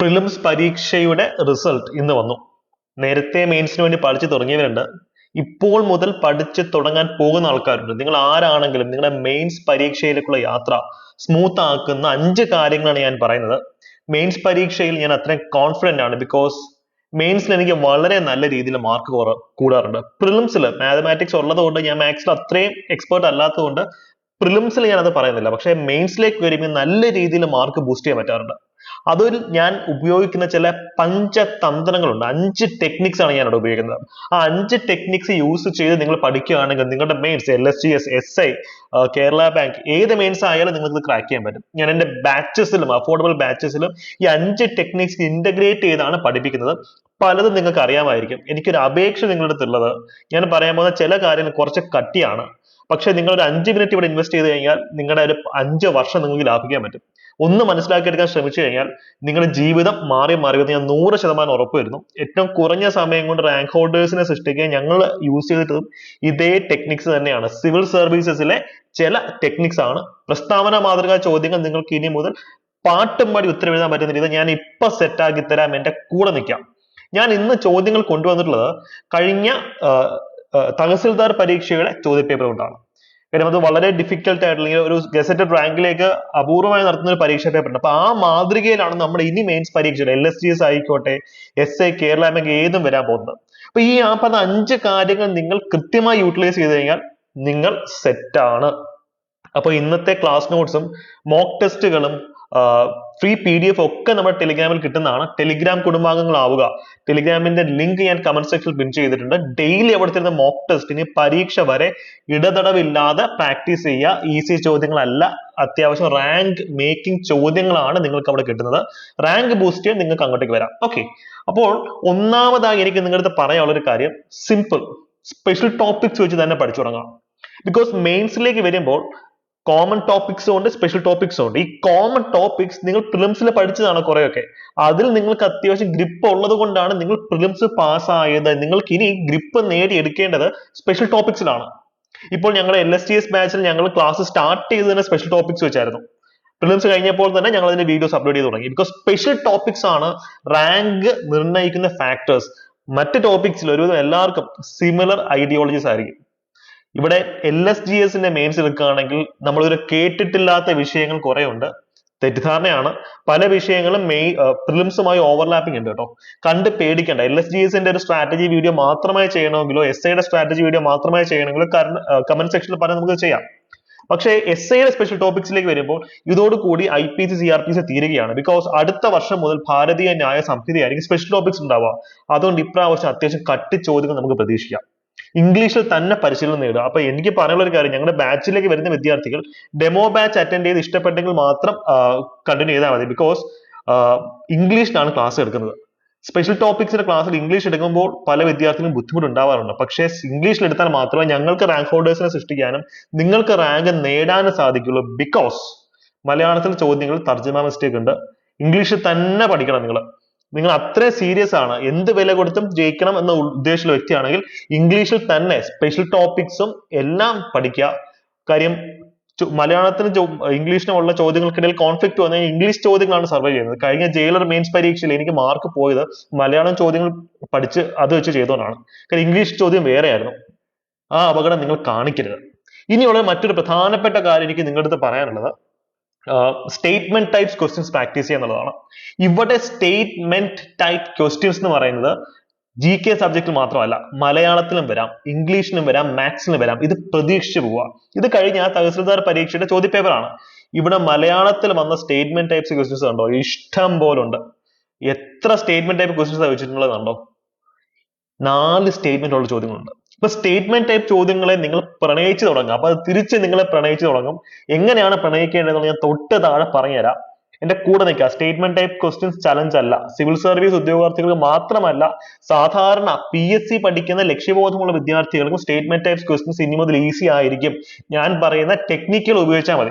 Prelims പരീക്ഷയുടെ result ഇന്ന് വന്നു. നേരത്തെ മെയിൻസിന് വേണ്ടി പഠിച്ചു തുടങ്ങിയവരുണ്ട്. ഇപ്പോൾ മുതൽ പഠിച്ച് തുടങ്ങാൻ പോകുന്ന ആൾക്കാരുണ്ട്. നിങ്ങൾ ആരാണെങ്കിലും നിങ്ങളുടെ മെയിൻസ് പരീക്ഷയിലേക്കുള്ള യാത്ര സ്മൂത്ത് ആക്കുന്ന അഞ്ച് കാര്യങ്ങളാണ് ഞാൻ പറയുന്നത്. മെയിൻസ് പരീക്ഷയിൽ ഞാൻ അത്രയും കോൺഫിഡന്റ് ആണ് ബിക്കോസ് മെയിൻസിൽ എനിക്ക് വളരെ നല്ല രീതിയിൽ മാർക്ക് കുറ കൂടാറുണ്ട്. പ്രിലിംസിൽ മാത്തമാറ്റിക്സ് ഉള്ളതുകൊണ്ട് ഞാൻ മാത്സിൽ അത്രയും എക്സ്പേർട്ട് അല്ലാത്തതുകൊണ്ട് പ്രിലിംസിൽ ഞാൻ അത് പറയുന്നില്ല. പക്ഷേ മെയിൻസിലേക്ക് വരുമ്പോൾ നല്ല രീതിയിൽ മാർക്ക് ബൂസ്റ്റ് ചെയ്യാൻ പറ്റാറുണ്ട്. അതൊരു ഞാൻ ഉപയോഗിക്കുന്ന ചില പഞ്ചതന്ത്രങ്ങളുണ്ട്. അഞ്ച് ടെക്നിക്സ് ആണ് ഞാൻ അവിടെ ഉപയോഗിക്കുന്നത്. ആ അഞ്ച് ടെക്നിക്സ് യൂസ് ചെയ്ത് നിങ്ങൾ പഠിക്കുകയാണെങ്കിൽ നിങ്ങളുടെ mains L S G S S I Kerala bank ഏത് മെയിൻസ് ആയാലും നിങ്ങൾക്ക് ക്രാക്ക് ചെയ്യാൻ പറ്റും. ഞാൻ എന്റെ ബാച്ചസിലും അഫോർഡബിൾ ബാച്ചസിലും ഈ അഞ്ച് ടെക്നിക്സ് ഇന്റഗ്രേറ്റ് ചെയ്താണ് പഠിപ്പിക്കുന്നത്. പലതും നിങ്ങൾക്ക് അറിയാമായിരിക്കും എനിക്കൊരു അപേക്ഷ നിങ്ങളുടെ അടുത്തുള്ളത്. ഞാൻ പറയാൻ പോകുന്ന ചില കാര്യങ്ങൾ കുറച്ച് കട്ടിയാണ്. പക്ഷെ നിങ്ങൾ ഒരു അഞ്ച് മിനിറ്റ് ഇവിടെ ഇൻവെസ്റ്റ് ചെയ്ത് കഴിഞ്ഞാൽ നിങ്ങളുടെ ഒരു അഞ്ച് വർഷം നിങ്ങൾക്ക് ലാഭിക്കാൻ പറ്റും. ഒന്ന് മനസ്സിലാക്കിയെടുക്കാൻ ശ്രമിച്ചു കഴിഞ്ഞാൽ നിങ്ങളുടെ ജീവിതം മാറി മാറി ഞാൻ നൂറ് ശതമാനം ഉറപ്പ് വരുന്നു. ഏറ്റവും കുറഞ്ഞ സമയം കൊണ്ട് റാങ്ക് ഹോൾഡേഴ്സിനെ സൃഷ്ടിക്കാൻ ഞങ്ങൾ യൂസ് ചെയ്തിട്ടും ഇതേ ടെക്നിക്സ് തന്നെയാണ്. സിവിൽ സർവീസസിലെ ചില ടെക്നിക്സ് ആണ്. പ്രസ്താവന മാതൃകാ ചോദ്യങ്ങൾ നിങ്ങൾക്ക് ഇനി മുതൽ പാട്ടും പാടി ഉത്തരം എഴുതാൻ പറ്റുന്ന രീതി ഞാൻ ഇപ്പൊ സെറ്റ് ആക്കി തരാം. എന്റെ കൂടെ നിൽക്കാം. ഞാൻ ഇന്ന് ചോദ്യങ്ങൾ കൊണ്ടുവന്നിട്ടുള്ളത് കഴിഞ്ഞ തഹസിൽദാർ പരീക്ഷയുടെ ചോദ്യപേപ്പർ കൊണ്ടാണ്. കാര്യം അത് വളരെ ഡിഫിക്കൽട്ട് ആയിട്ടുള്ള ഒരു ഗസറ്റഡ് റാങ്കിലേക്ക് അപൂർവമായി നടത്തുന്ന ഒരു പരീക്ഷ പേപ്പർ ഉണ്ട്. അപ്പൊ ആ മാതൃകയിലാണ് നമ്മുടെ ഇനി മെയിൻസ് പരീക്ഷ എൽ എസ് ജി എസ് ആയിക്കോട്ടെ എസ് എ കേരള ബാങ്ക് ഏതും വരാൻ പോകുന്നത്. അപ്പൊ ഈ ആ പറഞ്ഞ അഞ്ച് കാര്യങ്ങൾ നിങ്ങൾ കൃത്യമായി യൂട്ടിലൈസ് ചെയ്ത് കഴിഞ്ഞാൽ നിങ്ങൾ സെറ്റ് ആണ്. അപ്പൊ ഇന്നത്തെ ക്ലാസ് നോട്ട്സും മോക്ക് ടെസ്റ്റുകളും ഫ്രീ പി ഡി എഫ് ഒക്കെ നമ്മുടെ ടെലിഗ്രാമിൽ കിട്ടുന്നതാണ്. ടെലിഗ്രാം കുടുംബാംഗങ്ങളാവുക. ടെലിഗ്രാമിന്റെ ലിങ്ക് ഞാൻ കമന്റ് സെക്ഷനിൽ പിൻ ചെയ്തിട്ടുണ്ട്. ഡെയിലി അവിടെ തരുന്ന മോക്ക് ടെസ്റ്റ് ഇനി പരീക്ഷ വരെ ഇടതടവില്ലാതെ പ്രാക്ടീസ് ചെയ്യുക. ഈസി ചോദ്യങ്ങളല്ല. അത്യാവശ്യം റാങ്ക് മേക്കിംഗ് ചോദ്യങ്ങളാണ് നിങ്ങൾക്ക് അവിടെ കിട്ടുന്നത്. റാങ്ക് ബൂസ്റ്റ് ചെയ്യാൻ നിങ്ങൾക്ക് അങ്ങോട്ടേക്ക് വരാം. ഓക്കെ അപ്പോൾ ഒന്നാമതായി എനിക്ക് നിങ്ങളുടെ അടുത്ത് പറയാനുള്ള ഒരു കാര്യം. സിമ്പിൾ സ്പെഷ്യൽ ടോപ്പിക്സ് വെച്ച് തന്നെ പഠിച്ചു തുടങ്ങാം ബിക്കോസ് മെയിൻസിലേക്ക് വരുമ്പോൾ കോമൺ ടോപ്പിക്സും ഉണ്ട് സ്പെഷ്യൽ ടോപ്പിക്സും ഉണ്ട്. ഈ കോമൺ ടോപ്പിക്സ് നിങ്ങൾ പ്രിലിംസിൽ പഠിച്ചതാണ് കുറെയൊക്കെ. അതിൽ നിങ്ങൾക്ക് അത്യാവശ്യം ഗ്രിപ്പ് ഉള്ളത് കൊണ്ടാണ് നിങ്ങൾ പ്രിലിംസ് പാസ്സായത് നിങ്ങൾക്ക് ഇനി ഗ്രിപ്പ് നേടിയെടുക്കേണ്ടത് സ്പെഷ്യൽ ടോപ്പിക്സിലാണ് ഇപ്പോൾ ഞങ്ങളുടെ എൽ എസ് ടി എസ് ബാച്ചിൽ ഞങ്ങൾ ക്ലാസ് സ്റ്റാർട്ട് ചെയ്ത് തന്നെ സ്പെഷ്യൽ ടോപ്പിക്സ് വെച്ചായിരുന്നു. പ്രിലിംസ് കഴിഞ്ഞപ്പോൾ തന്നെ ഞങ്ങൾ അതിന്റെ വീഡിയോസ് അപ്ലോഡ് ചെയ്ത് തുടങ്ങി. ബിക്കോസ് സ്പെഷ്യൽ ടോപ്പിക്സ് ആണ് റാങ്ക് നിർണയിക്കുന്ന ഫാക്ടേഴ്സ് മറ്റ് ടോപ്പിക്സിൽ ഒരുവിധം എല്ലാവർക്കും സിമിലർ ഐഡിയോളജീസ് ആയിരിക്കും. ഇവിടെ എൽ എസ് ജി എസിന്റെ മെയിൻസ് എടുക്കുകയാണെങ്കിൽ നമ്മളൊരു കേട്ടിട്ടില്ലാത്ത വിഷയങ്ങൾ കുറെ ഉണ്ട് തെറ്റിദ്ധാരണയാണ്. പല വിഷയങ്ങളും മെയ് പ്രിലിംസുമായി ഓവർലാപ്പിംഗ് ഉണ്ട് കേട്ടോ. കണ്ട് പേടിക്കണ്ട. എൽ എസ് ജി എസിന്റെ ഒരു സ്ട്രാറ്റജി വീഡിയോ മാത്രമായി ചെയ്യണമെങ്കിലോ എസ് ഐയുടെ സ്ട്രാറ്റജി വീഡിയോ മാത്രമായി ചെയ്യണമെങ്കിലോ കമന്റ് സെക്ഷനിൽ പറഞ്ഞ നമുക്ക് ചെയ്യാം. പക്ഷേ എസ് ഐയുടെ സ്പെഷ്യൽ ടോപ്പിക്സിലേക്ക് വരുമ്പോൾ ഇതോടുകൂടി I P C C R P C തീരുകയാണ്. ബിക്കോസ് അടുത്ത വർഷം മുതൽ ഭാരതീയ ന്യായ സംഹിതയായിരിക്കും സ്പെഷ്യൽ ടോപ്പിക്സ് ഉണ്ടാവുക. അതുകൊണ്ട് ഇപ്രാവശ്യം അത്യാവശ്യം കട്ടി ചോദ്യങ്ങൾ നമുക്ക് പ്രതീക്ഷിക്കാം. ഇംഗ്ലീഷിൽ തന്നെ പരിശീലനം നേടുക. അപ്പൊ എനിക്ക് പറയാനുള്ള ഒരു കാര്യം ഞങ്ങളുടെ ബാച്ചിലേക്ക് വരുന്ന വിദ്യാർത്ഥികൾ ഡെമോ ബാച്ച് അറ്റൻഡ് ചെയ്ത് ഇഷ്ടപ്പെട്ടെങ്കിൽ മാത്രം കണ്ടിന്യൂ ചെയ്താൽ മതി. ബിക്കോസ് ഇംഗ്ലീഷിലാണ് ക്ലാസ് എടുക്കുന്നത്. സ്പെഷ്യൽ ടോപ്പിക്സിന്റെ ക്ലാസ്സിൽ ഇംഗ്ലീഷ് എടുക്കുമ്പോൾ പല വിദ്യാർത്ഥികളും ബുദ്ധിമുട്ട് ഉണ്ടാവാറുണ്ട് പക്ഷേ ഇംഗ്ലീഷിൽ എടുത്താൽ മാത്രമേ ഞങ്ങൾക്ക് റാങ്ക് ഹോൾഡേഴ്സിനെ സൃഷ്ടിക്കാനും നിങ്ങൾക്ക് റാങ്ക് നേടാനും സാധിക്കുള്ളൂ ബിക്കോസ് മലയാളത്തിൽ ചോദ്യങ്ങൾ തർജമ മിസ്റ്റേക്ക് ഉണ്ട്. ഇംഗ്ലീഷിൽ തന്നെ പഠിക്കണം നിങ്ങൾ നിങ്ങൾ അത്രയും സീരിയസ് ആണ്. എന്ത് വില കൊടുത്തും ജയിക്കണം എന്ന ഉദ്ദേശമുള്ള വ്യക്തിയാണെങ്കിൽ ഇംഗ്ലീഷിൽ തന്നെ സ്പെഷ്യൽ ടോപ്പിക്സും എല്ലാം പഠിക്കുക. കാര്യം മലയാളത്തിന് ഉള്ള ഇംഗ്ലീഷിനുമുള്ള ചോദ്യങ്ങൾക്കിടയിൽ കോൺഫ്ലിക്ട് വന്നു കഴിഞ്ഞാൽ ഇംഗ്ലീഷ് ചോദ്യങ്ങളാണ് സർവൈവ് ചെയ്യുന്നത്. കഴിഞ്ഞ ജയിലർ മെയിൻസ് പരീക്ഷയിൽ എനിക്ക് മാർക്ക് പോയത് മലയാളം ചോദ്യങ്ങൾ പഠിച്ച് അത് വെച്ച് ചെയ്തുകൊണ്ടാണ് കാര്യം ഇംഗ്ലീഷ് ചോദ്യം വേറെയായിരുന്നു. ആ അപകടം നിങ്ങൾ കാണിക്കരുത്. ഇനിയുള്ള മറ്റൊരു പ്രധാനപ്പെട്ട കാര്യം എനിക്ക് നിങ്ങളുടെ അടുത്ത് പറയാനുള്ളത്. സ്റ്റേറ്റ്മെന്റ് ടൈപ്സ് ക്വസ്റ്റ്യൻസ് പ്രാക്ടീസ് ചെയ്യുക എന്നുള്ളതാണ്. ഇവിടെ സ്റ്റേറ്റ്മെന്റ് ടൈപ്പ് ക്വസ്റ്റ്യൻസ് എന്ന് പറയുന്നത് ജി കെ സബ്ജക്റ്റിൽ മാത്രമല്ല മലയാളത്തിലും വരാം ഇംഗ്ലീഷിലും വരാം മാത്സിലും വരാം. ഇത് പ്രതീക്ഷിച്ചു പോവുക. ഇത് കഴിഞ്ഞ തഹസിൽദാർ പരീക്ഷയുടെ ചോദ്യപേപ്പറാണ്. ഇവിടെ മലയാളത്തിൽ വന്ന സ്റ്റേറ്റ്മെന്റ് ടൈപ്സ് ക്വസ്റ്റ്യൻസ് കണ്ടോ? ഇഷ്ടം പോലെ ഉണ്ട് എത്ര സ്റ്റേറ്റ്മെന്റ് ടൈപ്പ് ക്വസ്റ്റ്യൻസ് വെച്ചിട്ടുള്ളത് കണ്ടോ? നാല് സ്റ്റേറ്റ്മെന്റ് ഉള്ള ചോദ്യങ്ങളുണ്ട്. ഇപ്പൊ സ്റ്റേറ്റ്മെന്റ് ടൈപ്പ് ചോദ്യങ്ങളെ നിങ്ങൾ പ്രണയിച്ചു തുടങ്ങും അപ്പൊ അത് തിരിച്ച് നിങ്ങളെ പ്രണയിച്ചു തുടങ്ങും. എങ്ങനെയാണ് പ്രണയിക്കേണ്ടതെന്ന് ഞാൻ തൊട്ട് താഴെ പറഞ്ഞുതരാം. എന്റെ കൂടെ നിൽക്കുക. സ്റ്റേറ്റ്മെന്റ് ടൈപ്പ് ക്വസ്റ്റ്യൻസ് ചലഞ്ച് അല്ല. സിവിൽ സർവീസ് ഉദ്യോഗാർത്ഥികൾക്ക് മാത്രമല്ല സാധാരണ പി എസ് സി പഠിക്കുന്ന ലക്ഷ്യബോധമുള്ള വിദ്യാർത്ഥികൾക്കും സ്റ്റേറ്റ്മെന്റ് ടൈപ്പ് ക്വസ്റ്റ്യൻസ് ഇനി മുതൽ ഈസി ആയിരിക്കും. ഞാൻ പറയുന്ന ടെക്നിക്കൽ ഉപയോഗിച്ചാൽ മതി.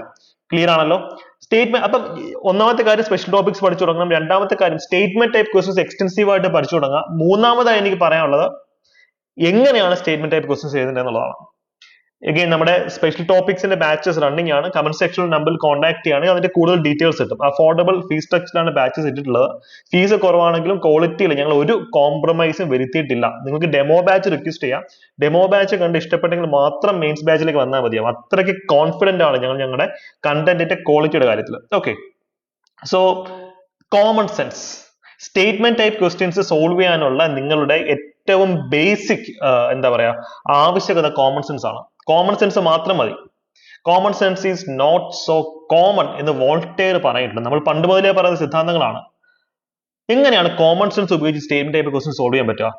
ക്ലിയർ ആണല്ലോ? സ്റ്റേറ്റ്മെന്റ് അപ്പം ഒന്നാമത്തെ കാര്യം സ്പെഷ്യൽ ടോപ്പിക്സ് പഠിച്ചു തുടങ്ങണം. രണ്ടാമത്തെ കാര്യം സ്റ്റേറ്റ്മെന്റ് ടൈപ്പ് ക്വസ്റ്റ്യൻസ് എക്സ്റ്റൻസീവ് ആയിട്ട് പഠിച്ചു തുടങ്ങുക മൂന്നാമതായി എനിക്ക് പറയാനുള്ളത് എങ്ങനെയാണ് സ്റ്റേറ്റ്മെന്റ് ടൈപ്പ് ക്വസ്റ്റ്യൻസ് എഴുതേണ്ടത് എന്നുള്ളതാണ്. എഗെയിൻ നമ്മുടെ സ്പെഷ്യൽ ടോപ്പിക്സിന്റെ ബാച്ചസ് റണ്ണിംഗ് ആണ്. കമന്റ് സെക്ഷനിൽ നമ്പറിൽ കോൺടാക്ട് ചെയ്യുകയാണെങ്കിൽ അതിന്റെ കൂടുതൽ ഡീറ്റെയിൽസ് കിട്ടും. അഫോർഡബിൾ ഫീസ് സ്ട്രക്ചറിലാണ് ബാച്ചസ് ഇട്ടിട്ടുള്ളത്. ഫീസ് കുറവാണെങ്കിലും ക്വാളിറ്റിയിൽ ഞങ്ങൾ ഒരു കോംപ്രമൈസും വരുത്തിയിട്ടില്ല. നിങ്ങൾക്ക് ഡെമോ ബാച്ച് റിക്വസ്റ്റ് ചെയ്യാം. ഡെമോ ബാച്ച് കണ്ട് ഇഷ്ടപ്പെട്ടെങ്കിൽ മാത്രം മെയിൻസ് ബാച്ചിലേക്ക് വന്നാൽ മതിയാവും അത്രയ്ക്ക് കോൺഫിഡന്റ് ആണ് ഞങ്ങൾ ഞങ്ങളുടെ കണ്ടന്റിന്റെ ക്വാളിറ്റിയുടെ കാര്യത്തിൽ okay so common sense statement type questions solve ചെയ്യാനുള്ള നിങ്ങളുടെ ഏറ്റവും ബേസിക് എന്താ പറയാ ആവശ്യകത കോമൺ സെൻസ് ആണ്. കോമൺ സെൻസ് മാത്രം മതി. Common sense is not so common എന്ന് വോൾട്ടേർ പറഞ്ഞിട്ടുണ്ട്. നമ്മൾ പണ്ട് മുതലേ പറയുന്ന സിദ്ധാന്തങ്ങളാണ്. എങ്ങനെയാണ് കോമൺ സെൻസ് ഉപയോഗിച്ച് സ്റ്റേറ്റ്മെന്റ് ടൈപ്പ് ക്വസ്റ്റ്യൻ സോൾവ് ചെയ്യാൻ പറ്റുക?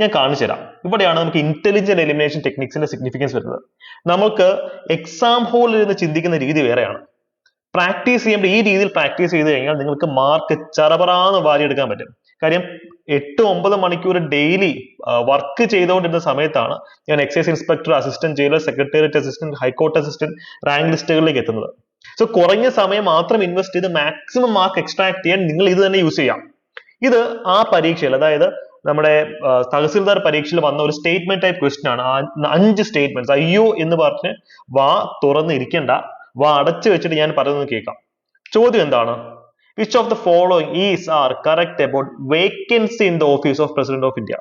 ഞാൻ കാണിച്ചു തരാം. ഇവിടെയാണ് നമുക്ക് ഇന്റലിജന്റ് എലിമിനേഷൻ ടെക്നിക്സിന്റെ സിഗ്നിഫിക്കൻസ് വരുന്നത്. നമുക്ക് എക്സാം ഹോളിൽ ഇരുന്ന് ചിന്തിക്കുന്ന രീതി വേറെയാണ്. പ്രാക്ടീസ് ചെയ്യുമ്പോൾ ഈ രീതിയിൽ പ്രാക്ടീസ് ചെയ്ത് കഴിഞ്ഞാൽ നിങ്ങൾക്ക് മാർക്ക് ചറപറാന്ന് വാരിയെടുക്കാൻ പറ്റും. കാര്യം എട്ട് ഒമ്പത് മണിക്കൂർ ഡെയിലി വർക്ക് ചെയ്തുകൊണ്ടിരുന്ന സമയത്താണ് ഞാൻ excise inspector assistant jailer secretariat assistant high court assistant rank ലിസ്റ്റുകളിലേക്ക് എത്തുന്നത്. സോ കുറഞ്ഞ സമയം മാത്രം ഇൻവെസ്റ്റ് ചെയ്ത് മാക്സിമം മാർക്ക് എക്സ്ട്രാക്ട് ചെയ്യാൻ നിങ്ങൾ ഇത് തന്നെ യൂസ് ചെയ്യാം. ഇത് ആ പരീക്ഷയിൽ അതായത് നമ്മുടെ തഹസിൽദാർ പരീക്ഷയിൽ വന്ന ഒരു സ്റ്റേറ്റ്മെന്റ് ടൈപ്പ് ക്വസ്റ്റ്യൻ ആണ്. അഞ്ച് സ്റ്റേറ്റ്മെന്റ്സ് അയ്യോ എന്ന് പറഞ്ഞ് വാ തുറന്നിരിക്കണ്ട വാ അടച്ചു വെച്ചിട്ട് ഞാൻ പറയുന്നത് കേൾക്കാം. ചോദ്യം എന്താണ്? Which of the following is are correct about vacancy in the office of president of India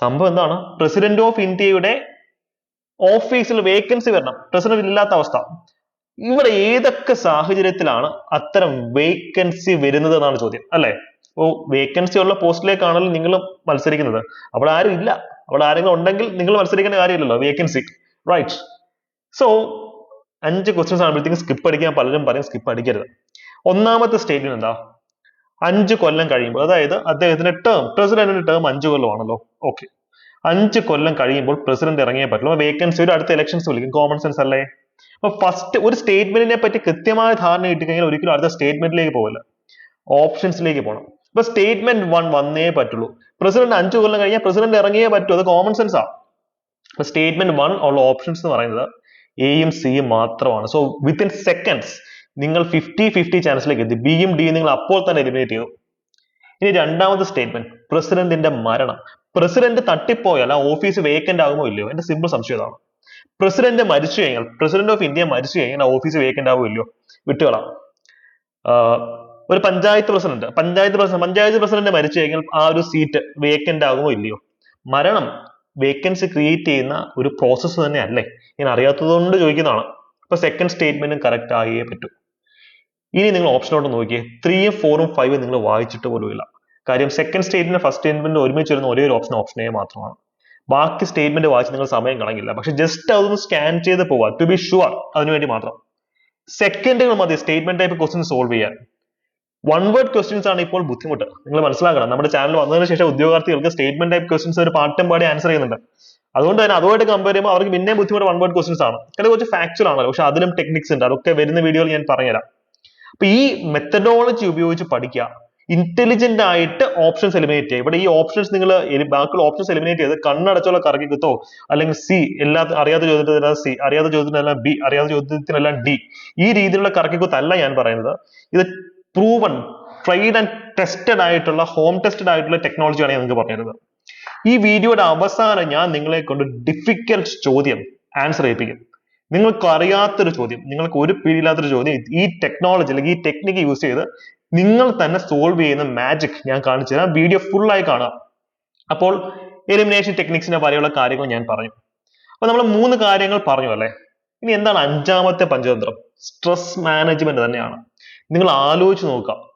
സംഭവം എന്താണ്? പ്രസിഡന്റ് ഓഫ് ഇന്ത്യയുടെ ഓഫീസിൽ വേക്കൻസി വരണം. പ്രസിഡന്റ് ഇല്ലാത്ത അവസ്ഥ. ഇവിടെ ഏതൊക്കെ സാഹചര്യത്തിലാണ് അത്തരം വേക്കൻസി വരുന്നത് എന്നാണ് ചോദ്യം അല്ലെ? ഓ വേക്കൻസി ഉള്ള പോസ്റ്റിലേക്കാണല്ലോ നിങ്ങൾ മത്സരിക്കുന്നത്. അവിടെ ആരും ഇല്ല. അവിടെ ആരെങ്കിലും ഉണ്ടെങ്കിൽ നിങ്ങൾ മത്സരിക്കേണ്ട കാര്യമില്ലല്ലോ വേക്കൻസി റൈറ്റ് സോ അഞ്ച് ക്വസ്റ്റ്യൻസ് ആകുമ്പോഴത്തേക്കും സ്കിപ്പ് അടിക്കാൻ പലരും പറയും സ്കിപ്പ് അടിക്കരുത്. ഒന്നാമത്തെ സ്റ്റേറ്റ്മെന്റ് എന്താ? അഞ്ച് കൊല്ലം കഴിയുമ്പോൾ അതായത് അദ്ദേഹത്തിന്റെ ടേം പ്രസിഡന്റിന്റെ ടേം അഞ്ച് കൊല്ലമാണല്ലോ. ഓക്കെ അഞ്ച് കൊല്ലം കഴിയുമ്പോൾ പ്രസിഡന്റ് ഇറങ്ങിയേ പറ്റുള്ളൂ. ഒരു അടുത്ത ഇലക്ഷൻസ് വിളിക്കും. കോമൺ സെൻസ് അല്ലേ? അപ്പൊ ഫസ്റ്റ് ഒരു സ്റ്റേറ്റ്മെന്റിനെ പറ്റി കൃത്യമായ ധാരണ കിട്ടിക്കഴിഞ്ഞാൽ ഒരിക്കലും അടുത്ത സ്റ്റേറ്റ്മെന്റിലേക്ക് പോകില്ല ഓപ്ഷൻസിലേക്ക് പോകണം ഇപ്പൊ സ്റ്റേറ്റ്മെന്റ് വൺ വന്നേ പറ്റുള്ളൂ. പ്രസിഡന്റ് അഞ്ച് കൊല്ലം കഴിഞ്ഞാൽ പ്രസിഡന്റ് ഇറങ്ങിയേ പറ്റൂ. അത് കോമൺ സെൻസ് ആ. അപ്പൊ സ്റ്റേറ്റ്മെന്റ് വൺ ഉള്ള ഓപ്ഷൻസ് എന്ന് പറയുന്നത് എയും സിയും മാത്രമാണ്. സോ വിത്തിൻ സെക്കൻഡ്സ് നിങ്ങൾ ഫിഫ്റ്റി ഫിഫ്റ്റി ചാൻസിലേക്ക് എത്തി. ബിയും ഡിയും നിങ്ങൾ അപ്പോൾ തന്നെ എലിമിനേറ്റ് ചെയ്തു ഇനി രണ്ടാമത്തെ സ്റ്റേറ്റ്മെന്റ് പ്രസിഡന്റിന്റെ മരണം. പ്രസിഡന്റ് തട്ടിപ്പോയാൽ ആ ഓഫീസ് വേക്കന്റ് ആകുമോ ഇല്ലയോ? എന്റെ സിമ്പിൾ സംശയം ഇതാണ്. പ്രസിഡന്റ് മരിച്ചു കഴിഞ്ഞാൽ പ്രസിഡന്റ് ഓഫ് ഇന്ത്യ മരിച്ചു കഴിഞ്ഞാൽ ആ ഓഫീസ് വേക്കന്റ് ആകുമോ ഇല്ലയോ? വിട്ടുകളാം ഒരു panchayat president panchayat president panchayat president മരിച്ചു കഴിഞ്ഞാൽ ആ ഒരു സീറ്റ് വേക്കന്റ് ആകുമോ ഇല്ലയോ? മരണം വേക്കൻസി ക്രിയേറ്റ് ചെയ്യുന്ന ഒരു പ്രോസസ്സ് തന്നെ അല്ലേ ഞാൻ അറിയാത്തതുകൊണ്ട് ചോദിക്കുന്നതാണ്. അപ്പൊ സെക്കൻഡ് സ്റ്റേറ്റ്മെന്റും കറക്റ്റ് ആയേ പറ്റൂ. ഇനി നിങ്ങൾ ഓപ്ഷനോട്ട് നോക്കിയേ. ത്രീയും ഫോറും ഫൈവും നിങ്ങൾ വായിച്ചിട്ട് പോലും ഇല്ല. കാര്യം സെക്കൻഡ് സ്റ്റേറ്റ്മെന്റ് ഫസ്റ്റ് സ്റ്റേറ്റ്മെന്റ് ഒരുമിച്ച് വരുന്ന ഒരേ ഒരു ഓപ്ഷൻ ഓപ്ഷൻ എ മാത്രമാണ്. ബാക്കി സ്റ്റേറ്റ്മെന്റ് വായിച്ച് നിങ്ങൾ സമയം കളഞ്ഞില്ല. പക്ഷെ ജസ്റ്റ് അതൊന്ന് സ്കാൻ ചെയ്ത് പോവാ ടു ബി ഷുവർ അതിനുവേണ്ടി മാത്രം. സെക്കൻഡുകൾ മതി. സ്റ്റേറ്റ്മെന്റ് ടൈപ്പ് ക്വസ്റ്റ്യൻ സോൾവ് ചെയ്യാൻ. വൺ വേർഡ് ക്വസ്റ്റ്യൻസ് ആണ് ഇപ്പോൾ ബുദ്ധിമുട്ട്. നിങ്ങൾ മനസ്സിലാക്കണം. നമ്മുടെ ചാനൽ വന്നതിന് ശേഷം ഉദ്യോഗാർത്ഥികൾക്ക് സ്റ്റേറ്റ്മെന്റ് ടൈപ്പ് ക്വസ്റ്റ്യൻസ് ഒരു പാട്ടും പാടി ആൻസർ ചെയ്യുന്നുണ്ട്. അതുകൊണ്ട് തന്നെ അതുമായിട്ട് കമ്പയർ ചെയ്യുമ്പോൾ അവർക്ക് പിന്നെ ബുദ്ധിമുട്ട് വൺ വേർഡ് ക്വസ്റ്റ്യൻസ് ആണ്. ചില കുറച്ച് ഫാക്ച്വൽ ആണല്ലോ. പക്ഷെ അതിലും ടെക്നിക്സ് ഉണ്ട്. അതൊക്കെ വരുന്ന വീഡിയോയിൽ ഞാൻ പറഞ്ഞുതരാം. അപ്പൊ ഈ മെത്തഡോളജി ഉപയോഗിച്ച് പഠിക്കുക. ഇന്റലിജന്റ് ആയിട്ട് ഓപ്ഷൻസ് എലിമിനേറ്റ് ചെയ്യുക. ഇവിടെ ഈ ഓപ്ഷൻസ് നിങ്ങൾ ബാക്കിയുള്ള ഓപ്ഷൻസ് എലിമിനേറ്റ് ചെയ്ത് കണ്ണടച്ചുള്ള കറക്കി കുത്തോ അല്ലെങ്കിൽ സി എല്ലാ അറിയാത്ത ചോദ്യത്തിനെല്ലാം സി അറിയാത്ത ചോദ്യത്തിനെല്ലാം ബി അറിയാത്ത ചോദ്യത്തിനെല്ലാം ഡി ഈ രീതിയിലുള്ള കറക്കിക്കുത്തല്ല ഞാൻ പറയുന്നത്. ഇത് പ്രൂവൺ tried ആൻഡ് ടെസ്റ്റഡ് ആയിട്ടുള്ള ഹോം ടെസ്റ്റഡ് ആയിട്ടുള്ള ടെക്നോളജിയാണ് ഞാൻ നിങ്ങൾക്ക് പറഞ്ഞത് ഈ വീഡിയോയുടെ അവസാനം ഞാൻ നിങ്ങളെ കൊണ്ട് ഡിഫിക്കൽട്ട് ചോദ്യം ആൻസർ ചെയ്യിപ്പിക്കും. നിങ്ങൾക്ക് അറിയാത്തൊരു ചോദ്യം നിങ്ങൾക്ക് ഒരു പിടിയില്ലാത്തൊരു ചോദ്യം ഈ ടെക്നോളജി അല്ലെങ്കിൽ ഈ ടെക്നിക്ക് യൂസ് ചെയ്ത് നിങ്ങൾ തന്നെ സോൾവ് ചെയ്യുന്ന മാജിക് ഞാൻ കാണിച്ചു തരാം. വീഡിയോ ഫുൾ ആയി കാണുക അപ്പോൾ എലിമിനേഷൻ ടെക്നിക്സിനെ വരെയുള്ള കാര്യങ്ങൾ ഞാൻ പറഞ്ഞു. അപ്പൊ നമ്മൾ മൂന്ന് കാര്യങ്ങൾ പറഞ്ഞു അല്ലേ? ഇനി എന്താണ് അഞ്ചാമത്തെ പഞ്ചതന്ത്രം? സ്ട്രെസ് മാനേജ്മെന്റ് തന്നെയാണ്. നിങ്ങൾ ആലോചിച്ച് നോക്കുക.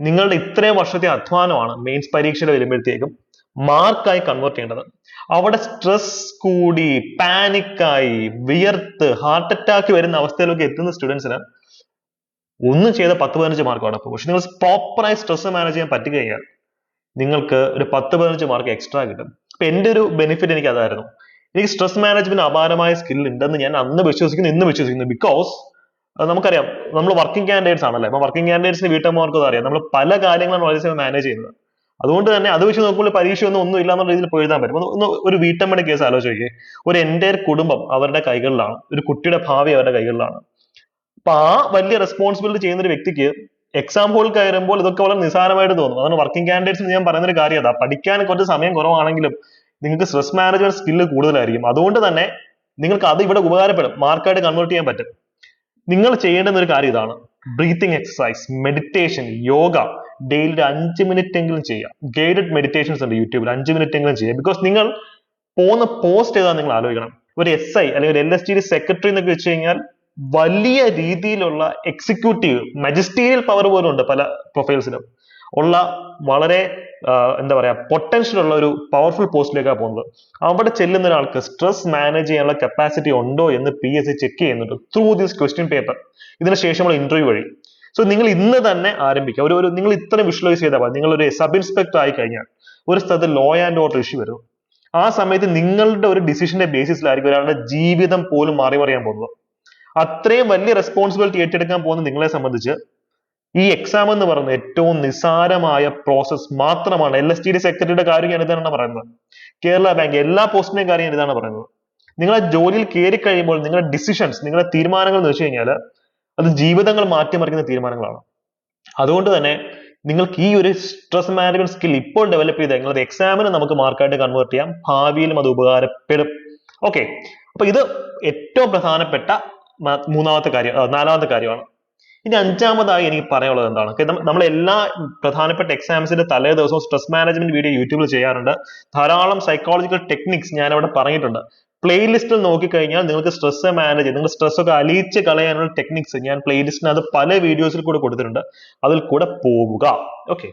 നിങ്ങളുടെ ഇത്രയും വർഷത്തെ അധ്വാനമാണ് മെയിൻസ് പരീക്ഷയിൽ വരുമ്പോഴത്തേക്കും മാർക്കായി കൺവേർട്ട് ചെയ്യേണ്ടത്. അവിടെ സ്ട്രെസ് കൂടി പാനിക്കായി വിയർത്ത് ഹാർട്ട് അറ്റാക്ക് വരുന്ന അവസ്ഥയിലൊക്കെ എത്തുന്ന സ്റ്റുഡൻസിന് ഒന്നും ചെയ്ത പത്ത് പതിനഞ്ച് മാർക്ക് അവിടെ പക്ഷെ നിങ്ങൾ പ്രോപ്പറായി സ്ട്രെസ് മാനേജ് ചെയ്യാൻ പറ്റി കഴിഞ്ഞാൽ നിങ്ങൾക്ക് ഒരു പത്ത് പതിനഞ്ച് മാർക്ക് എക്സ്ട്രാ കിട്ടും. അപ്പൊ എന്റെ ഒരു ബെനിഫിറ്റ് എനിക്ക് അതായിരുന്നു. എനിക്ക് സ്ട്രെസ് മാനേജ്മെന്റ് അപാരമായ സ്കിൽ ഉണ്ടെന്ന് ഞാൻ അന്ന് വിശ്വസിക്കുന്നു ഇന്ന് വിശ്വസിക്കുന്നു. ബിക്കോസ് നമുക്കറിയാം നമ്മൾ വർക്കിംഗ് കാൻഡിഡേറ്റ്സ് ആണല്ലേ? അപ്പൊ വർക്കിംഗ് കാൻഡിഡേറ്റ്സിന് വീട്ടമ്മമാർക്ക് അറിയാം നമ്മൾ പല കാര്യങ്ങളും വളരെ മാനേജ് ചെയ്യുന്നത്. അതുകൊണ്ട് തന്നെ അത് വെച്ച് നോക്കുമ്പോൾ പരീക്ഷ ഒന്നും ഇല്ലാന്നുള്ള രീതിയിൽ എഴുതാൻ പറ്റും. ഒന്ന് ഒരു വീട്ടമ്മയുടെ കേസ് ആലോചിച്ച് നോക്കിയേ. ഒരു എന്റെ കുടുംബം അവരുടെ കൈകളിലാണ്. ഒരു കുട്ടിയുടെ ഭാവി അവരുടെ കൈകളിലാണ്. അപ്പൊ ആ വലിയ റെസ്പോൺസിബിലിറ്റി ചെയ്യുന്ന ഒരു വ്യക്തിക്ക് എക്സാം ഹോൾ കയറുമ്പോൾ ഇതൊക്കെ വളരെ നിസ്സാരമായിട്ട് തോന്നും. അതാണ് വർക്കിംഗ് കാൻഡിഡേറ്റ്സ് ഞാൻ പറയുന്ന ഒരു കാര്യം അതാ. പഠിക്കാൻ കുറച്ച് സമയം കുറവാണെങ്കിലും നിങ്ങൾക്ക് സ്ട്രെസ് മാനേജ്മെന്റ് സ്കില്ല് കൂടുതലായിരിക്കും. അതുകൊണ്ട് തന്നെ നിങ്ങൾക്ക് അത് ഇവിടെ ഉപകാരപ്പെടും. മാർക്കായിട്ട് കൺവേർട്ട് ചെയ്യാൻ പറ്റും. നിങ്ങൾ ചെയ്യേണ്ടുന്ന ഒരു കാര്യം ഇതാണ്. Breathing exercise meditation yoga daily ഒരു അഞ്ച് മിനിറ്റ് എങ്കിലും ചെയ്യാം. ഗൈഡഡ് മെഡിറ്റേഷൻസ് ഉണ്ട് യൂട്യൂബിൽ അഞ്ച് മിനിറ്റ് എങ്കിലും ചെയ്യാം. ബിക്കോസ് നിങ്ങൾ പോകുന്ന പോസ്റ്റ് ഏതാ നിങ്ങൾ ആലോചിക്കണം. ഒരു എസ് ഐ അല്ലെങ്കിൽ എൽ എസ് ടി സെക്രട്ടറി എന്നൊക്കെ വെച്ച് കഴിഞ്ഞാൽ വലിയ രീതിയിലുള്ള എക്സിക്യൂട്ടീവ് മജിസ്റ്റീരിയൽ പവർ പോലും ഉണ്ട് പല പ്രൊഫൈൽസിലും ഉള്ള വളരെ എന്താ പറയാ പൊട്ടൻഷ്യൽ ഉള്ള ഒരു പവർഫുൾ പോസ്റ്റിലേക്കാണ് പോകുന്നത്. അവിടെ ചെല്ലുന്ന ഒരാൾക്ക് സ്ട്രെസ് മാനേജ് ചെയ്യാനുള്ള കപ്പാസിറ്റി ഉണ്ടോ എന്ന് പി എസ് സി ചെക്ക് ചെയ്യുന്നുണ്ട് ത്രൂ ദിസ് ക്വസ്റ്റ്യൻ പേപ്പർ ഇതിന് ശേഷമുള്ള ഇന്റർവ്യൂ വഴി. സോ നിങ്ങൾ ഇന്ന് തന്നെ ആരംഭിക്കുക. ഒരു ഒരു നിങ്ങൾ ഇത്രയും വിഷ്വലൈസ് ചെയ്താൽ മതി. നിങ്ങൾ ഒരു സബ് ഇൻസ്പെക്ടർ ആയി കഴിഞ്ഞാൽ ഒരു സ്ഥലത്ത് ലോ ആൻഡ് ഓർഡർ ഇഷ്യൂ വരും. ആ സമയത്ത് നിങ്ങളുടെ ഒരു ഡിസിഷന്റെ ബേസിസിലായിരിക്കും ഒരാളുടെ ജീവിതം പോലും മാറി മറിയാൻ പോകുന്നത്. അത്രയും വലിയ റെസ്പോൺസിബിലിറ്റി ഏറ്റെടുക്കാൻ പോകുന്ന നിങ്ങളെ സംബന്ധിച്ച് ഈ എക്സാം എന്ന് പറയുന്നത് ഏറ്റവും നിസ്സാരമായ പ്രോസസ് മാത്രമാണ് എൽ എസ് ടി ഡി സെക്രട്ടറിയുടെ കാര്യം ഞാൻ ഇതാണ് പറയുന്നത്. കേരള ബാങ്ക് എല്ലാ പോസ്റ്റിന്റെയും കാര്യം ഞാൻ ഇതാണ് പറയുന്നത്. നിങ്ങളെ ജോലിയിൽ കയറി കഴിയുമ്പോൾ നിങ്ങളുടെ ഡിസിഷൻസ് നിങ്ങളുടെ തീരുമാനങ്ങൾ എന്ന് വെച്ച് കഴിഞ്ഞാൽ അത് ജീവിതങ്ങൾ മാറ്റിമറിക്കുന്ന തീരുമാനങ്ങളാണ്. അതുകൊണ്ട് തന്നെ നിങ്ങൾക്ക് ഈ ഒരു സ്ട്രെസ് മാനേജ്മെന്റ് സ്കിൽ ഇപ്പോൾ ഡെവലപ്പ് ചെയ്ത് നിങ്ങളത് എക്സാമിന് നമുക്ക് മാർക്കായിട്ട് കൺവേർട്ട് ചെയ്യാം. ഭാവിയിലും അത് ഉപകാരപ്പെടും. ഓക്കെ അപ്പൊ ഇത് ഏറ്റവും പ്രധാനപ്പെട്ട മൂന്നാമത്തെ കാര്യം നാലാമത്തെ കാര്യമാണ്. ഇനി അഞ്ചാമതായി എനിക്ക് പറയാനുള്ളത് എന്താണ്? നമ്മൾ എല്ലാ പ്രധാനപ്പെട്ട എക്സാംസിന്റെ തലേ ദിവസവും സ്ട്രെസ് മാനേജ്മെന്റ് വീഡിയോ യൂട്യൂബിൽ ചെയ്യാറുണ്ട്. ധാരാളം സൈക്കോളജിക്കൽ ടെക്നിക്സ് ഞാൻ അവിടെ പറഞ്ഞിട്ടുണ്ട്. പ്ലേലിസ്റ്റിൽ നോക്കിക്കഴിഞ്ഞാൽ നിങ്ങൾക്ക് സ്ട്രെസ് മാനേജ് നിങ്ങളുടെ സ്ട്രെസ് ഒക്കെ അലിയിച്ച് കളയാനുള്ള ടെക്നിക്സ് ഞാൻ പ്ലേലിസ്റ്റിനകത്ത് പല വീഡിയോസിൽ കൂടെ കൊടുത്തിട്ടുണ്ട്. അതിൽ കൂടെ പോവുക. ഓക്കെ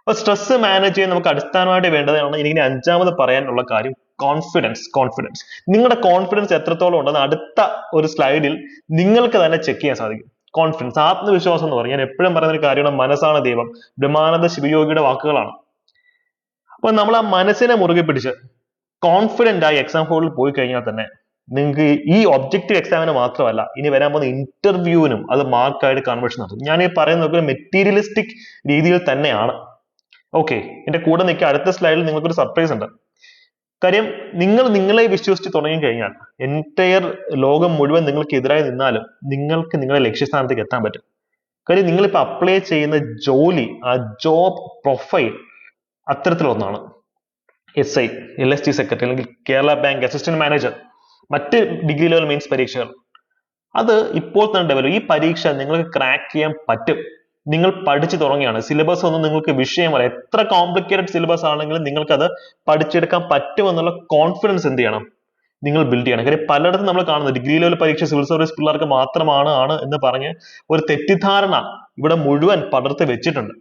അപ്പൊ സ്ട്രെസ് മാനേജ് ചെയ്യാൻ നമുക്ക് അടിസ്ഥാനമായിട്ട് വേണ്ടതാണ് എനിക്ക് അഞ്ചാമത് പറയാനുള്ള കാര്യം കോൺഫിഡൻസ് കോൺഫിഡൻസ് നിങ്ങളുടെ കോൺഫിഡൻസ് എത്രത്തോളം ഉണ്ടെന്ന് അടുത്ത ഒരു സ്ലൈഡിൽ നിങ്ങൾക്ക് തന്നെ ചെക്ക് ചെയ്യാൻ സാധിക്കും. കോൺഫിഡൻസ് ആത്മവിശ്വാസം എന്ന് പറയും ഞാൻ എപ്പോഴും പറയുന്ന ഒരു കാര്യമാണ് മനസ്സാണ് ദൈവം. ബ്രഹ്മാനന്ദ ശിവയോഗിയുടെ വാക്കുകളാണ്. അപ്പൊ നമ്മൾ ആ മനസ്സിനെ മുറുകെ പിടിച്ച് കോൺഫിഡന്റ് ആയി എക്സാം ഹോളിൽ പോയി കഴിഞ്ഞാൽ തന്നെ നിങ്ങൾക്ക് ഈ ഒബ്ജക്റ്റീവ് എക്സാമിന് മാത്രമല്ല ഇനി വരാൻ പോകുന്ന ഇന്റർവ്യൂവിനും അത് മാർക്കായിട്ട് കൺവേർഷൻ നടത്തും. ഞാൻ ഈ പറയുന്നത് ഒരു മെറ്റീരിയലിസ്റ്റിക് രീതിയിൽ തന്നെയാണ്. ഓക്കെ എന്റെ കൂടെ നിൽക്കുക അടുത്ത സ്ലൈഡിൽ നിങ്ങൾക്കൊരു സർപ്രൈസ് ഉണ്ട്. കാര്യം നിങ്ങൾ നിങ്ങളെ വിശ്വസിച്ച് തുടങ്ങി കഴിഞ്ഞാൽ എന്റയർ ലോകം മുഴുവൻ നിങ്ങൾക്ക് എതിരായി നിന്നാലും നിങ്ങൾക്ക് നിങ്ങളുടെ ലക്ഷ്യസ്ഥാനത്തേക്ക് എത്താൻ പറ്റും. കാര്യം നിങ്ങളിപ്പോൾ അപ്ലൈ ചെയ്യുന്ന ജോലി ആ job profile അത്തരത്തിലൊന്നാണ്. S I L S T secretary അല്ലെങ്കിൽ കേരള ബാങ്ക് അസിസ്റ്റന്റ് മാനേജർ മറ്റ് ഡിഗ്രി ലെവൽ മെയിൻസ് പരീക്ഷകൾ. അത് ഇപ്പോൾ തന്നെ ഡെവലപ്പ് ഈ പരീക്ഷ നിങ്ങൾക്ക് ക്രാക്ക് ചെയ്യാൻ പറ്റും. നിങ്ങൾ പഠിച്ചു തുടങ്ങിയാണ് സിലബസ് ഒന്നും നിങ്ങൾക്ക് വിഷയമല്ല എത്ര കോംപ്ലിക്കേറ്റഡ് സിലബസ് ആണെങ്കിലും നിങ്ങൾക്ക് അത് പഠിച്ചെടുക്കാൻ പറ്റുമെന്നുള്ള കോൺഫിഡൻസ് എന്ത് ചെയ്യണം? നിങ്ങൾ ബിൽഡ് ചെയ്യണം. കാര്യം പലയിടത്തും നമ്മൾ കാണുന്നത് ഡിഗ്രി ലെവൽ പരീക്ഷ സിവിൽ സർവീസ് പിള്ളേർക്ക് മാത്രമാണ് ആണ് എന്ന് പറഞ്ഞ് ഒരു തെറ്റിദ്ധാരണ ഇവിടെ മുഴുവൻ പടർത്തി വെച്ചിട്ടുണ്ട്.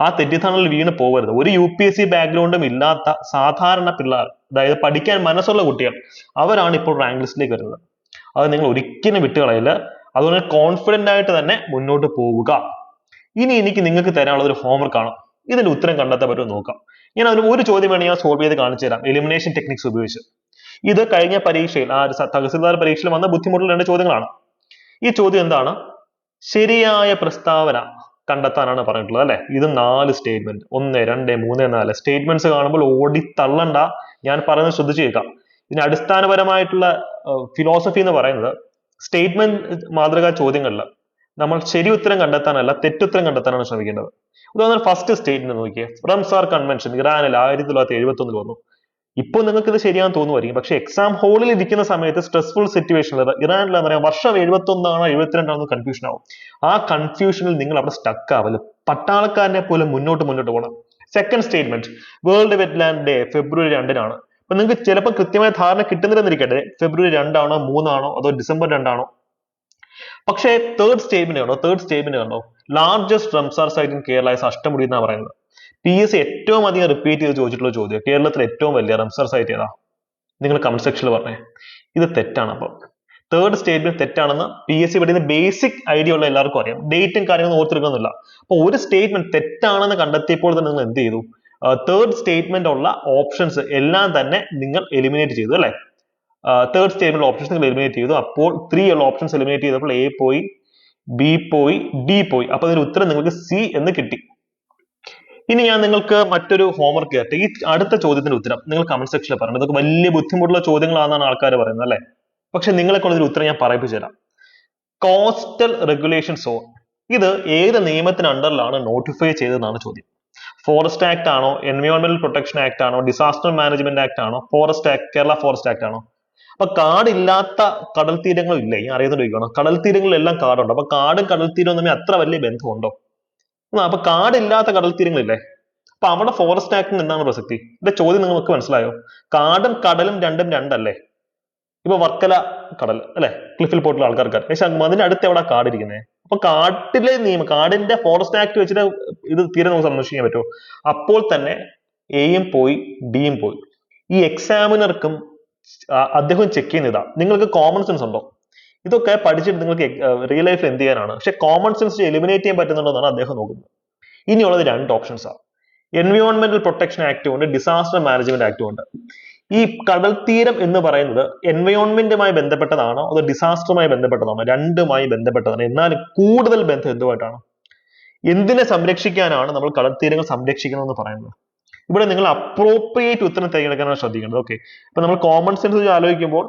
ആ തെറ്റിദ്ധാരണയിൽ വീണ് പോകരുത്. ഒരു യു പി എസ് സി ബാക്ക്ഗ്രൗണ്ടും ഇല്ലാത്ത സാധാരണ പിള്ളേർ അതായത് പഠിക്കാൻ മനസ്സുള്ള കുട്ടികൾ അവരാണ് ഇപ്പോൾ റാങ്ക് ലിസ്റ്റിലേക്ക് വരുന്നത്. അത് നിങ്ങൾ ഒരിക്കലും വിട്ടുകളയില്ല അതുകൊണ്ട് കോൺഫിഡന്റ് ആയിട്ട് തന്നെ മുന്നോട്ട് പോവുക. ഇനി എനിക്ക് നിങ്ങൾക്ക് തരാനുള്ള ഒരു ഹോംവർക്ക് ആണ്. ഇതിന്റെ ഉത്തരം കണ്ടെത്താൻ പറ്റുമോ നോക്കാം. ഞാൻ അതിന് ഒരു ചോദ്യം വേണമെങ്കിൽ ഞാൻ സോൾവ് ചെയ്ത് കാണിച്ചു തരാം. എലിമിനേഷൻ ടെക്നിക്സ് ഉപയോഗിച്ച്. ഇത് കഴിഞ്ഞ പരീക്ഷയിൽ ആ തഹസിൽദാർ പരീക്ഷയിൽ വന്ന ബുദ്ധിമുട്ടുള്ള രണ്ട് ചോദ്യങ്ങളാണ്. ഈ ചോദ്യം എന്താണ്? ശരിയായ പ്രസ്താവന കണ്ടെത്താനാണ് പറഞ്ഞിട്ടുള്ളത് അല്ലെ? ഇത് നാല് സ്റ്റേറ്റ്മെന്റ് ഒന്ന് രണ്ട് മൂന്ന് നാല്. സ്റ്റേറ്റ്മെന്റ്സ് കാണുമ്പോൾ ഓടി തള്ളണ്ട ഞാൻ പറയുന്നത് ശ്രദ്ധിച്ചു കേൾക്കാം. ഇതിന് അടിസ്ഥാനപരമായിട്ടുള്ള ഫിലോസഫി എന്ന് പറയുന്നത് സ്റ്റേറ്റ്മെന്റ് മാതൃകാ ചോദ്യങ്ങളിൽ നമ്മൾ ശരി ഉത്തരം കണ്ടെത്താനല്ല തെറ്റുത്തരം കണ്ടെത്താനാണ് ശ്രമിക്കേണ്ടത്. ഉദാഹരണം ഫസ്റ്റ് സ്റ്റേറ്റ്മെന്റ് നോക്കിയേ. റംസാർ കൺവെൻഷൻ ഇറാനിൽ ആയിരത്തി തൊള്ളായിരത്തി എഴുപത്തി ഒന്നിൽ വന്നു. ഇപ്പോൾ നിങ്ങൾക്ക് ഇത് ശരിയാന്ന് തോന്നുമായിരിക്കും പക്ഷെ എക്സാം ഹോളിൽ ഇരിക്കുന്ന സമയത്ത് സ്ട്രെസ്ഫുൾ സിറ്റുവേഷനിൽ ഇറാനിൽ എന്താ പറയുക വർഷം എഴുപത്തി ഒന്നാണോ എഴുപത്തിരണ്ടാണോ കൺഫ്യൂഷൻ ആവും. ആ കൺഫ്യൂഷനിൽ നിങ്ങൾ അവിടെ സ്റ്റക്ക് ആവൽ പട്ടാളക്കാരനെ പോലെ മുന്നോട്ട് മുന്നോട്ട് പോകണം. Second statement world wetland day ഫെബ്രുവരി രണ്ടിനാണ്. അപ്പൊ നിങ്ങൾക്ക് ചിലപ്പോൾ കൃത്യമായ ധാരണ കിട്ടുന്നില്ലെന്നിരിക്കട്ടെ. ഫെബ്രുവരി രണ്ടാണോ മൂന്നാണോ അതോ ഡിസംബർ രണ്ടാണോ? പക്ഷേ തേർഡ് സ്റ്റേറ്റ്മെന്റ് കണ്ടോ? തേർഡ് സ്റ്റേറ്റ്മെന്റ് കണ്ടോ? Largest Ramsar site in Kerala Ashtamudi എന്നാണ് പറയുന്നത്. പി എസ് സി ഏറ്റവും അധികം റിപ്പീറ്റ് ചെയ്ത് ചോദിച്ചിട്ടുള്ള ചോദ്യം കേരളത്തിൽ ഏറ്റവും വലിയ റംസാർ സൈറ്റ് ഏതാ? നിങ്ങൾ കമന്റ് സെക്ഷനിൽ പറഞ്ഞേ. ഇത് തെറ്റാണ് അപ്പം. തേർഡ് സ്റ്റേറ്റ്മെന്റ് തെറ്റാണെന്ന് പി എസ് സി പഠിക്കുന്ന ബേസിക് ഐഡിയ ഉള്ള എല്ലാവർക്കും അറിയാം. ഡേറ്റും കാര്യങ്ങളും ഓർത്തെടുക്കുന്നില്ല. അപ്പൊ ഒരു സ്റ്റേറ്റ്മെന്റ് തെറ്റാണെന്ന് കണ്ടെത്തിയപ്പോൾ തന്നെ നിങ്ങൾ എന്ത് ചെയ്തു? തേർഡ് സ്റ്റേറ്റ്മെന്റ് ഉള്ള ഓപ്ഷൻസ് എല്ലാം തന്നെ നിങ്ങൾ എലിമിനേറ്റ് ചെയ്തു അല്ലെ? തേർഡ് സ്റ്റേറ്റ്മെന്റ് ഓപ്ഷൻസ് നിങ്ങൾ എലിമിനേറ്റ് ചെയ്തു. അപ്പോൾ ത്രീ ഉള്ള ഓപ്ഷൻസ് എലിമിനേറ്റ് ചെയ്തപ്പോൾ എ പോയി ബി പോയി ഡി പോയി. അപ്പൊ അതിന് ഉത്തരം നിങ്ങൾക്ക് സി എന്ന് കിട്ടി. ഇനി ഞാൻ നിങ്ങൾക്ക് മറ്റൊരു ഹോംവർക്ക് തരട്ടെ ഈ അടുത്ത ചോദ്യത്തിന്റെ ഉത്തരം നിങ്ങൾ കമന്റ് സെക്ഷനിൽ പറയണം. ഇതൊക്കെ വലിയ ബുദ്ധിമുട്ടുള്ള ചോദ്യങ്ങളാണെന്നാണ് ആൾക്കാർ പറയുന്നത് അല്ലേ? പക്ഷെ നിങ്ങളെ കൊണ്ട് ഉത്തരം ഞാൻ പറയിപ്പിച്ചു തരാം. കോസ്റ്റൽ റെഗുലേഷൻ സോൺ ഇത് ഏത് നിയമത്തിന് അണ്ടറിലാണ് നോട്ടിഫൈ ചെയ്തതെന്നാണ് ചോദ്യം. ഫോറസ്റ്റ് ആക്ട് ആണോ എൻവയോൺമെന്റൽ പ്രൊട്ടക്ഷൻ ആക്ട് ആണോ ഡിസാസ്റ്റർ മാനേജ്മെന്റ് ആക്ട് ആണോ forest act Kerala forest act ആണോ? അപ്പൊ കാടില്ലാത്ത കടൽ തീരങ്ങളും ഇല്ലേ ഈ അറിയുന്നത് ചോദിക്കണം. കടൽ തീരങ്ങളിലെല്ലാം കാടുണ്ട്. അപ്പൊ കാടും കടൽ തീരവും തമ്മിൽ അത്ര വലിയ ബന്ധമുണ്ടോ? അപ്പൊ കാടില്ലാത്ത കടൽ തീരങ്ങളില്ലേ? അപ്പൊ അവിടെ ഫോറസ്റ്റ് ആക്ടിന് എന്താണ് പ്രസക്തി ഇതിന്റെ ചോദ്യം നിങ്ങൾക്ക് മനസ്സിലായോ? കാടും കടലും രണ്ടും രണ്ടല്ലേ? ഇപ്പൊ വർക്കല കടൽ അല്ലെ? ക്ലിഫിൽ പോയിട്ടുള്ള ആൾക്കാർക്ക് പക്ഷെ അതിന്റെ അടുത്ത് എവിടെ കാടിരിക്കുന്നത് അപ്പൊ കാട്ടിലെ നിയമം കാടിന്റെ ഫോറസ്റ്റ് ആക്ട് വെച്ചിട്ട് ഇത് തീരെ നമുക്ക് സംരക്ഷിക്കാൻ പറ്റുമോ? അപ്പോൾ തന്നെ എയും പോയി ഡിയും പോയി. ഈ എക്സാമിനർക്കും അദ്ദേഹം ചെക്ക് ചെയ്യുന്ന ഇതാ നിങ്ങൾക്ക് കോമൺ സെൻസ് ഉണ്ടോ? ഇതൊക്കെ പഠിച്ചിട്ട് നിങ്ങൾക്ക് റിയൽ ലൈഫിൽ എന്ത് ചെയ്യാനാണ്? പക്ഷെ കോമൺ സെൻസ് എലിമിനേറ്റ് ചെയ്യാൻ പറ്റുന്നുണ്ടെന്നാണ് അദ്ദേഹം നോക്കുന്നത്. ഇനിയുള്ളത് രണ്ട് ഓപ്ഷൻസ് ആണ്. എൻവയോൺമെന്റൽ പ്രൊട്ടക്ഷൻ ആക്ട് ഉണ്ട് ഡിസാസ്റ്റർ മാനേജ്മെന്റ് ആക്ട് ഉണ്ട്. ഈ കടൽ തീരം എന്ന് പറയുന്നത് എൻവയോൺമെന്റുമായി ബന്ധപ്പെട്ടതാണോ അതോ ഡിസാസ്റ്ററുമായി ബന്ധപ്പെട്ടതാണോ? രണ്ടുമായി ബന്ധപ്പെട്ടതാണ്. എന്നാൽ കൂടുതൽ ബന്ധം എന്തുമായിട്ടാണ്? എന്തിനെ സംരക്ഷിക്കാനാണ് നമ്മൾ കടൽ തീരങ്ങൾ സംരക്ഷിക്കണമെന്ന് പറയുന്നത്? ഇവിടെ നിങ്ങൾ അപ്രോപ്രിയേറ്റ് ഉത്തരം തിരഞ്ഞെടുക്കാനാണ് ശ്രദ്ധിക്കേണ്ടത്. ഓക്കെ അപ്പൊ നമ്മൾ കോമൺ സെൻസ് ആലോചിക്കുമ്പോൾ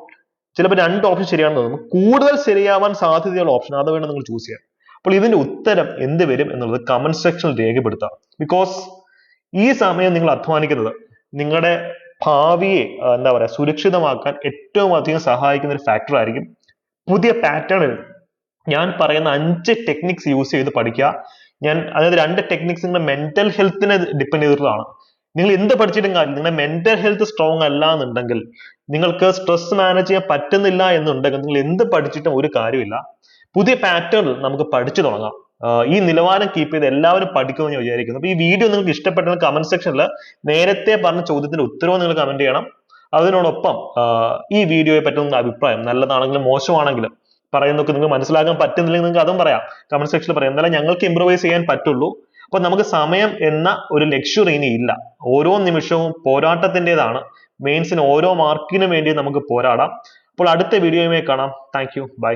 ചിലപ്പോൾ രണ്ട് ഓപ്ഷൻ ശരിയാണെന്ന് തോന്നും കൂടുതൽ ശരിയാവാൻ സാധ്യതയുള്ള ഓപ്ഷൻ അത് വേണം നിങ്ങൾ ചൂസ് ചെയ്യാൻ. അപ്പോൾ ഇതിന്റെ ഉത്തരം എന്ത് വരും എന്നുള്ളത് കമന്റ് സെക്ഷനിൽ രേഖപ്പെടുത്താം. ബിക്കോസ് ഈ സമയം നിങ്ങൾ അധ്വാനിക്കുന്നത് നിങ്ങളുടെ ഭാവിയെ എന്താ പറയാ സുരക്ഷിതമാക്കാൻ ഏറ്റവും അധികം സഹായിക്കുന്ന ഒരു ഫാക്ടർ ആയിരിക്കും പുതിയ പാറ്റേണിൽ ഞാൻ പറയുന്ന അഞ്ച് ടെക്നിക്സ് യൂസ് ചെയ്ത് പഠിക്കുക. ഞാൻ അതായത് രണ്ട് ടെക്നിക്സ് നിങ്ങളുടെ മെന്റൽ ഹെൽത്തിനെ ഡിപ്പെൻഡ് ചെയ്തിട്ടുള്ളതാണ്. നിങ്ങൾ എന്ത് പഠിച്ചിട്ടും കാര്യം നിങ്ങളുടെ മെന്റൽ ഹെൽത്ത് സ്ട്രോങ് അല്ല എന്നുണ്ടെങ്കിൽ നിങ്ങൾക്ക് സ്ട്രെസ് മാനേജ് ചെയ്യാൻ പറ്റുന്നില്ല എന്നുണ്ടെങ്കിൽ നിങ്ങൾ എന്ത് പഠിച്ചിട്ടും ഒരു കാര്യമില്ല. പുതിയ പാറ്റേണിൽ നമുക്ക് പഠിച്ചു തുടങ്ങാം. ഈ നിലവാരം കീപ്പ് ചെയ്ത് എല്ലാവരും പഠിക്കുമെന്ന് ഞാൻ വിചാരിക്കുന്നു. അപ്പൊ ഈ വീഡിയോ നിങ്ങൾക്ക് ഇഷ്ടപ്പെട്ടെങ്കിൽ കമന്റ് സെക്ഷനിൽ നേരത്തെ പറഞ്ഞ ചോദ്യത്തിന്റെ ഉത്തരവും നിങ്ങൾ കമന്റ് ചെയ്യണം. അതിനോടൊപ്പം ഈ വീഡിയോയെ പറ്റുന്ന നിങ്ങളുടെ അഭിപ്രായം നല്ലതാണെങ്കിലും മോശമാണെങ്കിലും പറയുന്നതൊക്കെ നിങ്ങൾക്ക് മനസ്സിലാക്കാൻ പറ്റുന്നില്ലെങ്കിൽ നിങ്ങൾക്ക് അതും പറയാം. കമന്റ് സെക്ഷനിൽ പറയാം. എന്നാലേ ഞങ്ങൾക്ക് ഇമ്പ്രൂവൈസ് ചെയ്യാൻ പറ്റുള്ളൂ. അപ്പൊ നമുക്ക് സമയം എന്ന ഒരു ലക്ഷ്യം ഇനി ഇല്ല. ഓരോ നിമിഷവും പോരാട്ടത്തിന്റെതാണ്. മെയിൻസിന് ഓരോ മാർക്കിനും വേണ്ടി നമുക്ക് പോരാടാം. അപ്പോൾ അടുത്ത വീഡിയോയുമായി കാണാം. Thank bye